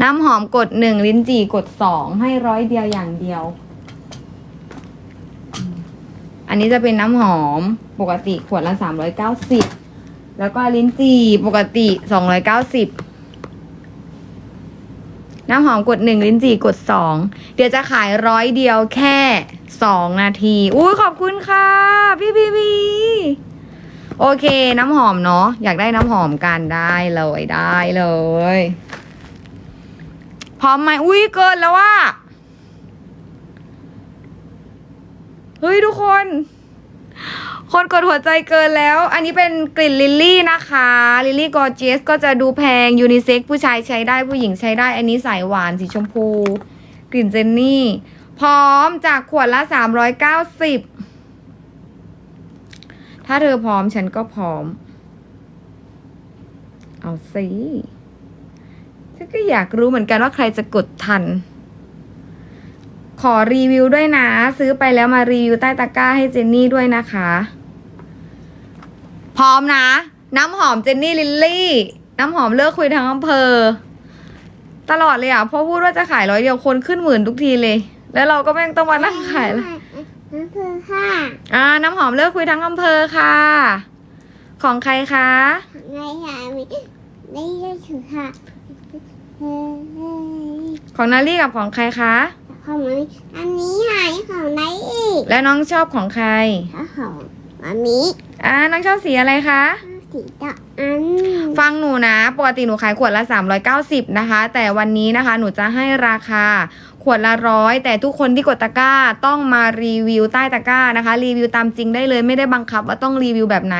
น้ำหอมกดหนึ่งลิ้นจี่กดสองให้ร้อยเดียวอย่างเดียว อันนี้จะเป็นน้ำหอมปกติขวดละสามร้อยเก้าสิบแล้วก็ลิ้นจี่ปกติสองร้อยเก้าสิบน้ำหอมกดหนึ่งลิ้นจี่กดสองเดี๋ยวจะขายร้อยเดียวแค่สองนาที อุ้ยขอบคุณค่ะ พี่พีพีโอเคน้ำหอมเนาะอยากได้น้ำหอมกันได้เลยได้เลย พร้อมไหมอุ้ยเกินแล้วว่าเฮ้ยทุกคน คนกดหัวใจเกินแล้ว อันนี้เป็นกลิ่นลิลลี่นะคะลิลลี่กอร์เจสก็จะดูแพงยูนิเซ็กผู้ชายใช้ได้ผู้หญิงใช้ได้ อันนี้สายหวานสีชมพู กลิ่นเจนนี่ พร้อมจากขวดละสามร้อยเก้าสิบถ้าเธอพร้อมฉันก็พร้อม เอาสิ ก็อยากรู้เหมือนกันว่าใครจะกดทัน ขอรีวิวด้วยนะ ซื้อไปแล้วมารีวิวใต้ตะกร้าให้เจนนี่ด้วยนะคะ พร้อมนะ น้ำหอมเจนนี่ลิลลี่ น้ำหอมเลิกคุยทั้งอำเภอ ตลอดเลยอะเพราะพูดว่าจะขายร้อยเดียวคนขึ้นหมื่นทุกทีเลย แล้วเราก็แม่งต้องมานั่งขายละนั่นคือค่ะอ่า น้ำหอมเลิกคุยทั้งอำเภอค่ะ ของใครคะในยามีได้ยินถือค่ะเฮ้ย ของนารี่กับของใครคะ ของมันอันนี้หายของไหนอีกและน้องชอบของใครถ้าของมันมีอ่าน้องชอบสีอะไรคะ สีดอกอันฟังหนูนะ ปกติหนูขายขวดละ 390 นะคะ แต่วันนี้นะคะหนูจะให้ราคาขวดละร้อยแต่ทุกคนที่กดตะกร้าต้องมารีวิวใต้ตะกร้านะคะ รีวิวตามจริงได้เลยไม่ได้บังคับว่าต้องรีวิวแบบไหน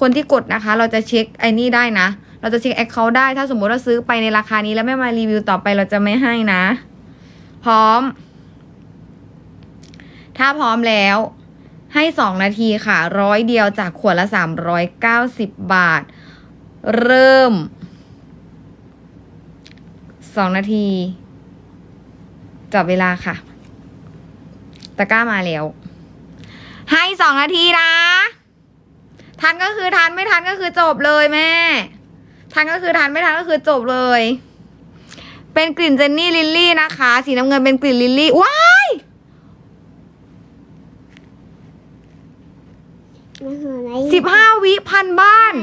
คนที่กดนะคะ เราจะเช็คไอ้นี่ได้นะ เราจะเช็คแอคเคาท์ได้ ถ้าสมมติว่าซื้อไปในราคานี้แล้วไม่มารีวิวต่อไปเราจะไม่ให้นะ พร้อม ถ้าพร้อมแล้ว ให้สองนาทีค่ะ ร้อยเดียวจากขวดละสามร้อยเก้าสิบบาท เริ่มสองนาทีจับเวลาค่ะ ตะกร้ามาแล้ว ให้สองนาทีนะ ทันก็คือทันไม่ทันก็คือจบเลยแม่ ทันก็คือทันไม่ทันก็คือจบเลย เป็นกลิ่นเจนนี่ลิลลี่นะคะ สีน้ำเงินเป็นกลิ่นลิลลี่ ว้ายมาหอมไหนสิบห้าวิพันบ้าน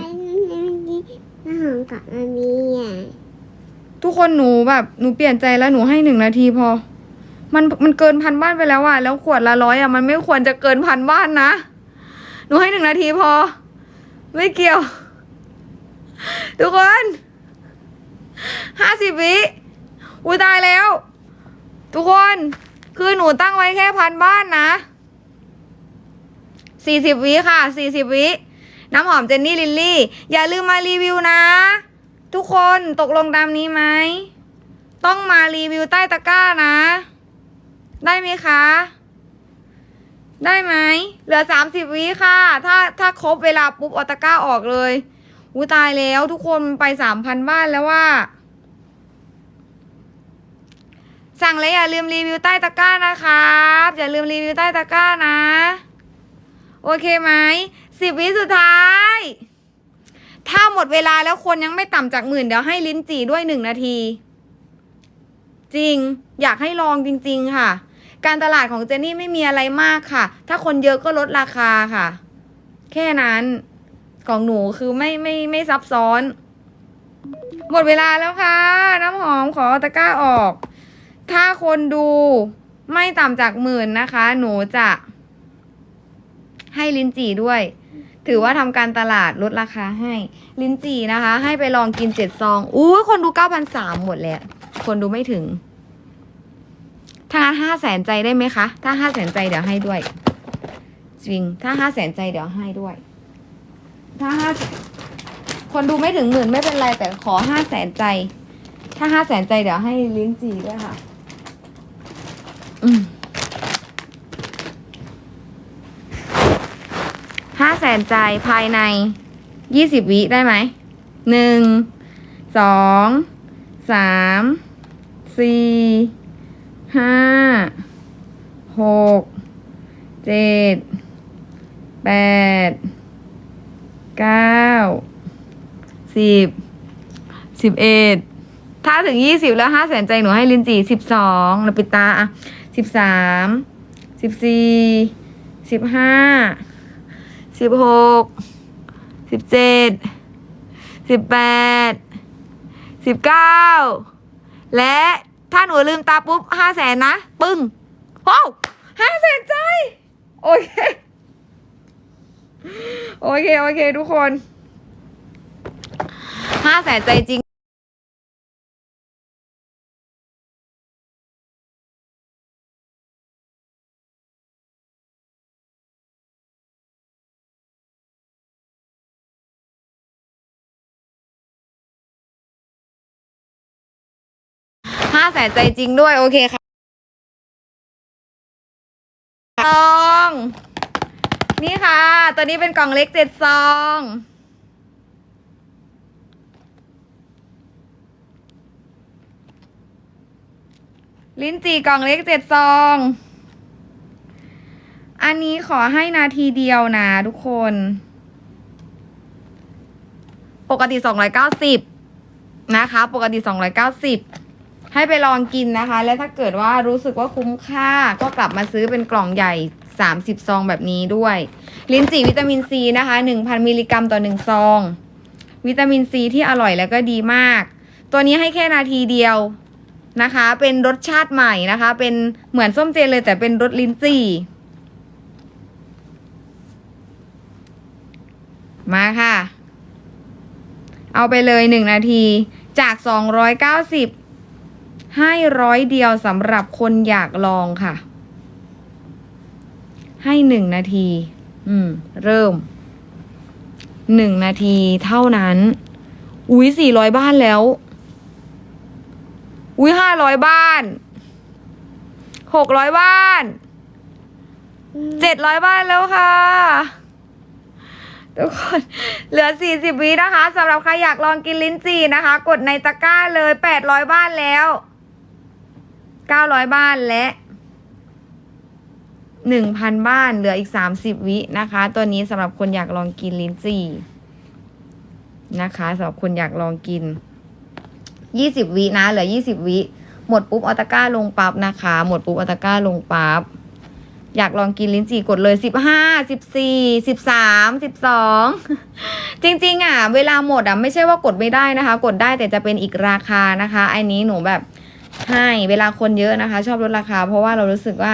มาหอมกับอันนี้อะทุกคนหนูแบบหนูเปลี่ยนใจแล้วหนูให้หนึ่งนาทีพอ มันมันเกินพันบ้านไปแล้วอะแล้วขวดละร้อยอะมันไม่ควรจะเกินพันบ้านนะ หนูให้หนึ่งนาทีพอ ไม่เกี่ยว ทุกคนห้าสิบวิอุ้ยตายแล้ว ทุกคน คือหนูตั้งไว้แค่พันบ้านนะสี่สิบวิค่ะสี่สิบวิน้ำหอมเจนนี่ลิลลี่ อย่าลืมมารีวิวนะ ทุกคนตกลงตามนี้ไหม ต้องมารีวิวใต้ตะกร้านะ ได้ไหมคะ ได้ไหม เหลือสามสิบวิค่ะ ถ้าถ้าครบเวลาปุ๊บเอตะกร้าออกเลย อู้ตายแล้วทุกคนไปสามพันบ้านแล้วว่า สั่งเลยอย่าลืมรีวิวใต้ตะกร้านะครับ อย่าลืมรีวิวใต้ตะกร้านะ โอเคไหมสิบวิสุดท้าย ถ้าหมดเวลาแล้วคนยังไม่ต่ำจากหมื่นเดี๋ยวให้ลิ้นจี่ด้วยหนึ่งนาที จริง อยากให้ลองจริง ๆ ค่ะ การตลาดของเจนนี่ไม่มีอะไรมากค่ะ ถ้าคนเยอะก็ลดราคาค่ะ แค่นั้น ของหนูคือไม่ไม่ไม่ซับซ้อน หมดเวลาแล้วค่ะ น้ำหอมขอตะกร้าออก ถ้าคนดูไม่ต่ำจากหมื่นนะคะ หนูจะให้ลิ้นจี่ด้วย ถือว่าทำการตลาดลดราคาให้ ลิ้นจี่นะคะ ให้ไปลองกินเจ็ดซองอู้คนดูเก้าพันสามหมดแล้วคนดูไม่ถึง ถ้างานห้าแสนใจได้ไหมคะ ถ้าห้าแสนใจเดี๋ยวให้ด้วย จริง ถ้าห้าแสนใจเดี๋ยวให้ด้วย ถ้าห้าคนดูไม่ถึงหมื่นไม่เป็นไร แต่ขอห้าแสนใจ ถ้าห้าแสนใจเดี๋ยวให้ลิ้นจีด้วยค่ะ อืมห้าแสนใจภายในยี่สิบวิได้ไหมหนึ่งสองสามสี่ห้าหกเจ็ดแปด เก้าสิบสิบเอ็ดถ้าถึงยี่สิบแล้วห้าแสนใจหนูให้ลินจีสิบสองนปิดตาอะสิบสามสิบสี่สิบห้าสิบหกสิบเจ็ดสิบแปดสิบเก้าและถ้าหนูลืมตาปุ๊บห้าแสนนะ ปึ้งโอ้ห้าแสนใจ โอเค โอเค โอเค ทุกคนห้าแสนใจจริงห้าแสนใจจริงด้วย โอเคค่ะซอง นี่ค่ะ ตัวนี้เป็นกล่องเล็กเจ็ดซอง ลิ้นจี่กล่องเล็กเจ็ดซอง อันนี้ขอให้นาทีเดียวนะทุกคน ปกติสองร้อยเก้าสิบนะคะ ปกติสองร้อยเก้าสิบให้ไปลองกินนะคะ แล้วถ้าเกิดว่ารู้สึกว่าคุ้มค่าก็กลับมาซื้อเป็นกล่องใหญ่ 30 ซองแบบนี้ด้วย ลิ้นจี่วิตามินซีนะคะ 1,000 มิลลิกรัมต่อ 1 ซอง วิตามินซีที่อร่อยแล้วก็ดีมาก ตัวนี้ให้แค่นาทีเดียวนะคะ เป็นรสชาติใหม่นะคะ เป็นเหมือนส้มเจนเลยแต่เป็นรสลิ้นจี่ มาค่ะ เอาไปเลยหนึ่งนาทีจากสองร้อยเก้าสิบให้ร้อยเดียวสำหรับคนอยากลองค่ะ ให้หนึ่งนาที อืม เริ่มหนึ่งนาทีเท่านั้น อุ้ยสี่ร้อยบ้านแล้ว อุ้ยห้าร้อยบ้านหกร้อยบ้านเจ็ดร้อยบ้านแล้วค่ะ ทุกคนเหลือ40วินะคะสำหรับใครอยากลองกินลิ้นจี่นะคะ กดในตะกร้าเลย800บ้านแล้ว900บ้านและ 1,000 บ้านเหลืออีก 30 วินะคะ ตัวนี้สำหรับคนอยากลองกินลิ้นจี่นะคะสำหรับคนอยากลองกิน 20 วินะเหลือ 20 วิหมดปุ๊บเอตก้าลงปั๊บนะคะ หมดปุ๊บเอตก้าลงปั๊บอยากลองกินลิ้นจี่กดเลยสิบห้าสิบสี่สิบสามสิบสองจริงๆอะ เวลาหมดอะไม่ใช่ว่ากดไม่ได้นะคะ กดได้แต่จะเป็นอีกราคานะคะไอันนี้หนูแบบให้เวลาคนเยอะนะคะ ชอบลดราคา เพราะว่าเรารู้สึกว่า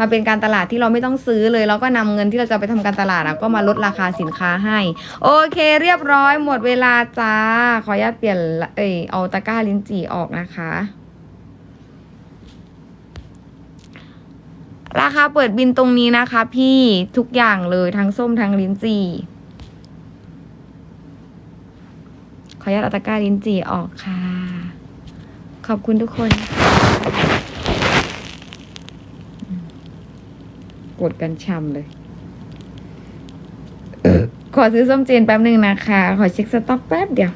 มันเป็นการตลาดที่เราไม่ต้องซื้อเลยเราก็นำเงินที่เราจะไปทำการตลาดก็มาลดราคาสินค้าให้ โอเค เรียบร้อยหมดเวลาจ้า ขออนุญาตเปลี่ยนเอยเอาตะกร้าลิ้นจี่ออกนะคะราคาเปิดบินตรงนี้นะคะ พี่ทุกอย่างเลยทั้งส้มทั้งลิ้นจี่ขออนุญาตอาตกาลิ้นจี่ออกค่ะ ขอบคุณทุกคน กดกันช่ำเลย ขอซื้อส้มเจนแป๊บหนึ่งนะคะ ขอเช็คสต็อกแป๊บเดียว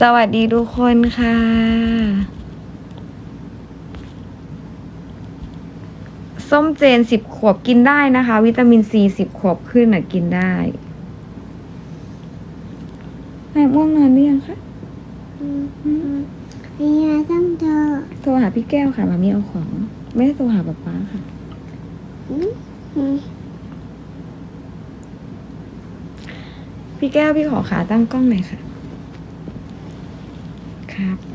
สวัสดีทุกคนค่ะ ส้มเจนสิบขวบกินได้นะคะ วิตามินซีสิบขวบขึ้นอะกินได้แม่ม่วงนอนหรือยังคะเรียต้องเจอโทรหาพี่แก้วค่ะมามีเอาของ ไม่ได้โทรหาป๊าป๊าค่ะอืมอืมพี่แก้วพี่ขอขาตั้งกล้องหน่อยค่ะ ครับ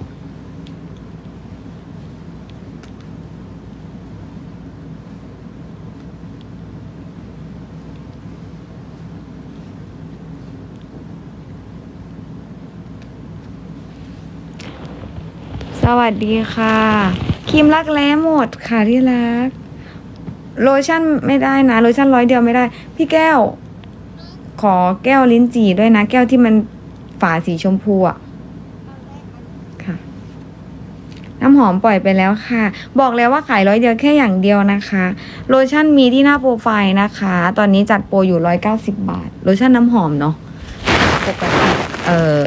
วัสดีค่ะครีมรักแร้หมดค่ะที่รัก โลชั่นไม่ได้นะ โลชั่นร้อยเดียวไม่ได้ พี่แก้ว ขอแก้วลิ้นจี่ด้วยนะ แก้วที่มันฝาสีชมพูอะค่ะ น้ำหอมปล่อยไปแล้วค่ะ บอกแล้วว่าขายร้อยเดียวแค่อย่างเดียวนะคะ โลชั่นมีที่หน้าโปรไฟล์นะคะ ตอนนี้จัดโปรอยู่ร้อยเก้าสิบบาท โลชั่นน้ำหอมเนาะปกติเออ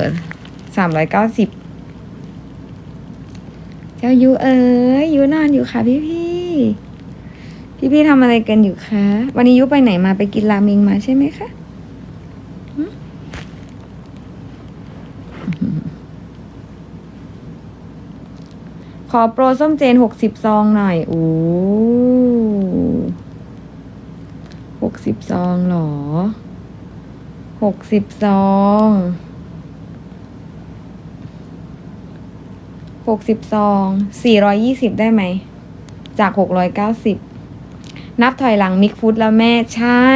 สามร้อยเก้าสิบ เจ้ายูเอ๋ยยูนอนอยู่ค่ะพี่พี่พี่พี่ทำอะไรกันอยู่คะวันนี้ยูไปไหนมาไปกินราเมงมาใช่ไหมคะขอโปรส้มเจนหกสิบซองหน่อย โอ้หกสิบซองเหรอหกสิบซอง หกสิบซองสี่ร้อยยี่สิบได้ไหม จากหกร้อยเก้าสิบนับถอยหลังมิกฟุตแล้วแม่ใช่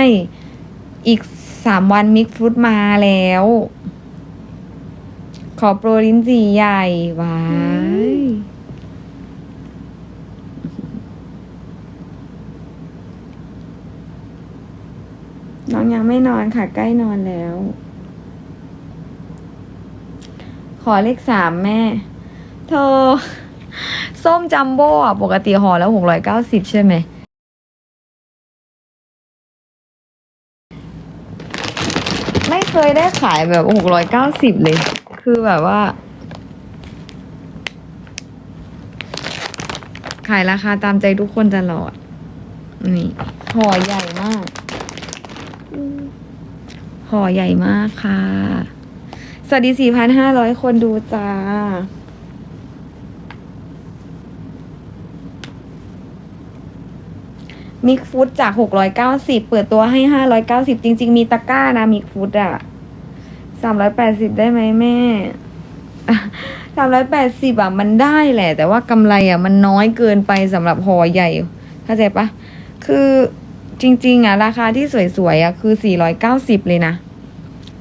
อีกสามวันมิกฟุตมาแล้ว ขอโปรลิ้นจี่ใหญ่ไว้ายน้องยังไม่นอนค่ะ ใกล้นอนแล้ว ขอเลขสามแม่ เธอ ส้มจัมโบ้อะปกติห่อแล้วหกร้อยเก้าสิบใช่ไหม ไม่เคยได้ขายแบบหกร้อยเก้าสิบเลย คือแบบว่า ขายราคาตามใจทุกคนตลอด นี่ห่อใหญ่มากห่อใหญ่มากค่ะ สวัสดี 4,500 คนดูจ้า มิกฟุตจาก 690 เปิดตัวให้ 590 จริง ๆ มีตะกร้านะมิกฟุตอะ380 ได้ไหมแม่380อะมันได้แหละ แต่ว่ากำไรอะมันน้อยเกินไปสำหรับห่อใหญ่ เข้าใจปะคือจริง ๆอะราคาที่สวย ๆอะคือ 490 เลยนะ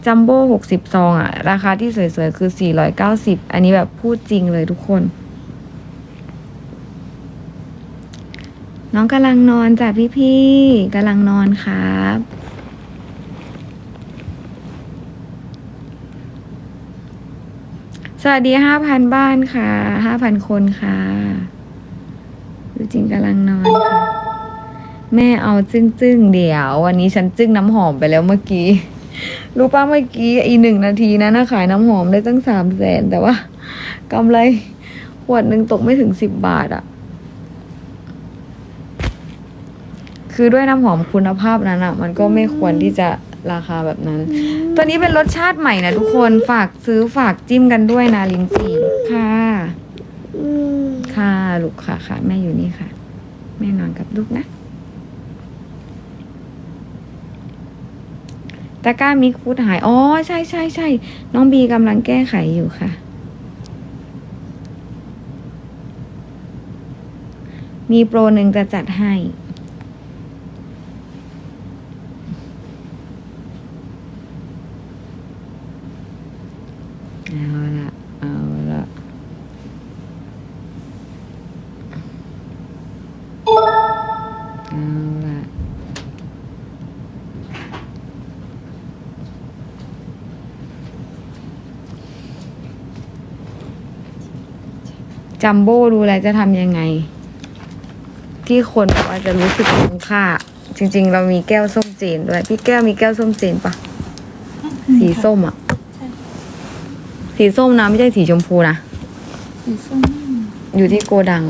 จัมโบ้หกสิบซองอะราคาที่สวย ๆ คือสี่ร้อยเก้าสิบอันนี้แบบพูดจริงเลยทุกคน น้องกำลังนอนจ้ะพี่ๆกำลังนอนครับ สวัสดีห้าพันบ้านค่ะห้าพันคนค่ะดูจริงกำลังนอนค่ะ แม่เอาจึ้งจึ้งเดี๋ยว วันนี้ฉันจึ้งน้ำหอมไปแล้วเมื่อกี้ รู้ป่ะเมื่อกี้อีหนึ่งนาทีนะนะขายน้ำหอมได้ตั้งสามแสนแต่ว่ากำไรขวดหนึ่งตกไม่ถึงสิบบาทอะ คือด้วยน้ำหอมคุณภาพนั้นอะมันก็ไม่ควรที่จะราคาแบบนั้น ตัวนี้เป็นรสชาติใหม่นะทุกคนฝากซื้อฝากจิ้มกันด้วยนะลินจีค่ะค่ะลูกค่ะค่ะ แม่อยู่นี่ค่ะ แม่นอนกับลูกนะตะกร้ามิกฟุตหาย อ๋อ ใช่ใช่ใช่ น้องบีกำลังแก้ไขอยู่ค่ะ มีโปรหนึ่งจะจัดให้ เอาละเอาละเอาละ จัมโบ้ดูแลวจะทำยังไง ที่คนบอกว่าจะรู้สึกคุ้มค่า จริง ๆ เรามีแก้วส้มเจนด้วย พี่แก้วมีแก้วส้มเจนปะสีส้มอะ สีส้มนะไม่ใช่สีชมพูนะสีส้มอยู่ที่โกดัง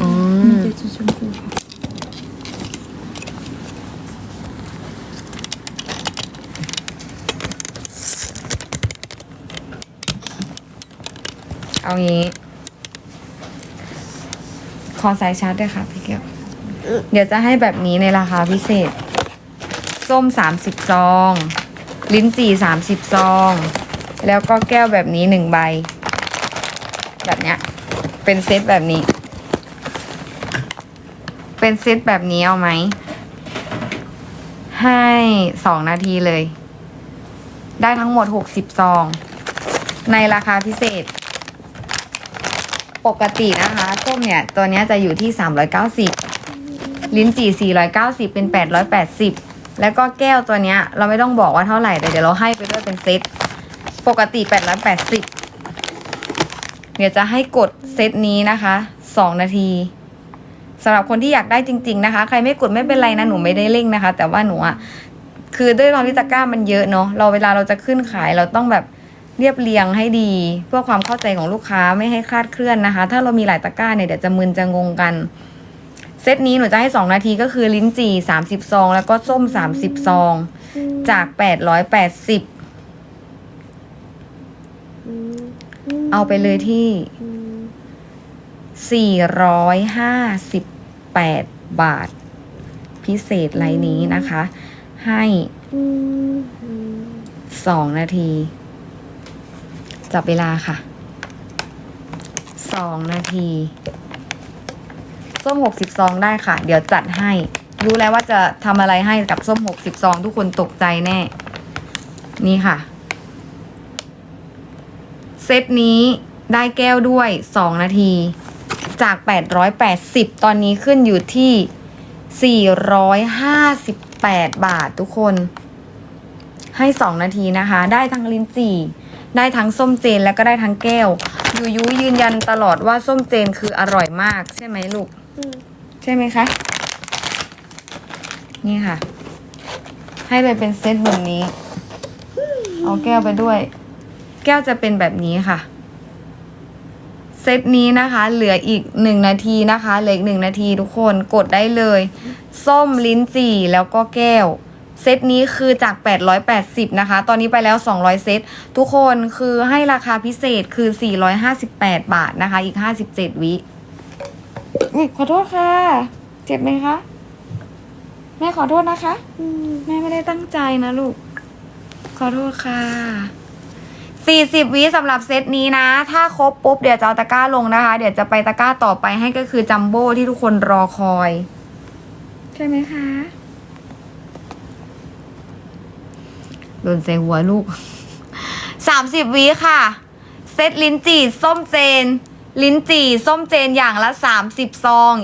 อ๋อมีแต่สีชมพูค่ะเอางี้ข อสายชาร์จด้วยค่ะพี่แก้วเดี๋ยวจะให้แบบนี้ในราคาพิเศษ ส้มสามสิบซอง ลิ้นจี่สามสิบซอง แล้วก็แก้วแบบนี้หนึ่งใบ แบบเนี้ย เป็นเซตแบบนี้ เป็นเซตแบบนี้เอาไหม ให้สองนาทีเลย ได้ทั้งหมดหกสิบซอง ในราคาพิเศษ ปกตินะคะส้มเนี่ย ตัวเนี้ยจะอยู่ที่ 390 ลิ้นจี่ 490 เป็น 880 แล้วก็แก้วตัวเนี้ย เราไม่ต้องบอกว่าเท่าไหร่แต่เดี๋ยวเราให้ไปด้วยเป็นเซตปกติ 880 เดี๋ยวจะให้กดเซตนี้นะคะ 2 นาทีสำหรับคนที่อยากได้จริง ๆ นะคะ ใครไม่กดไม่เป็นไรนะหนูไม่ได้เร่งนะคะ แต่ว่าหนูอะคือด้วยความที่ตะกร้ามันเยอะเนาะเราเวลาเราจะขึ้นขายเราต้องแบบ เรียบเรียงให้ดี เพื่อความเข้าใจของลูกค้าไม่ให้คลาดเคลื่อนนะคะ ถ้าเรามีหลายตะกร้าเนี่ยเดี๋ยวจะมึนจะงงกัน เซตนี้หนูจะให้ 2 นาทีก็คือลิ้นจี่ 30 ซอง แล้วก็ส้ม 30 ซอง จาก 880 เอาไปเลยที่ 458 บาท พิเศษไลน์นี้นะคะ ให้ 2 นาที จับเวลาค่ะ2นาทีส้ม60ซองได้ค่ะ เดี๋ยวจัดให้ รู้แล้วว่าจะทำอะไรให้กับส้ม60ซองทุกคนตกใจแน่ นี่ค่ะ เซตนี้ได้แก้วด้วย2นาที จาก 880 ตอนนี้ขึ้นอยู่ที่ 458 บาททุกคน ให้ 2 นาทีนะคะ ได้ทั้งลิ้นจี่ ได้ทั้งส้มเจนแล้วก็ได้ทั้งแก้ว ยูยูยืนยันตลอดว่าส้มเจนคืออร่อยมากใช่ไหมลูกใช่ไหมคะ นี่ค่ะ ให้เลยเป็นเซตแบบนี้ เอาแก้วไปด้วย แก้วจะเป็นแบบนี้ค่ะ เซตนี้นะคะ เหลืออีกหนึ่งนาทีนะคะ เหลืออีกหนึ่งนาทีทุกคนกดได้เลย ส้มลิ้นจี่แล้วก็แก้ว เซตนี้คือจาก 880 นะคะ ตอนนี้ไปแล้ว 200 เซต ทุกคนคือให้ราคาพิเศษคือ 458 บาทนะคะ อีก 57 วิอุ๊ยขอโทษค่ะ เจ็บไหมคะ แม่ขอโทษนะคะแม่ไม่ได้ตั้งใจนะลูก ขอโทษค่ะ 40 วิสำหรับเซตนี้นะ ถ้าครบปุ๊บเดี๋ยวจะเอาตะกร้าลงนะคะ เดี๋ยวจะไปตะกร้าต่อไปให้ก็คือจัมโบ้ที่ทุกคนรอคอย ใช่ไหมคะ โดนใส่หัวลูกสามสิบวิค่ะ เซตลิ้นจี่ส้มเจน ลิ้นจี่ส้มเจนอย่างละสามสิบซอง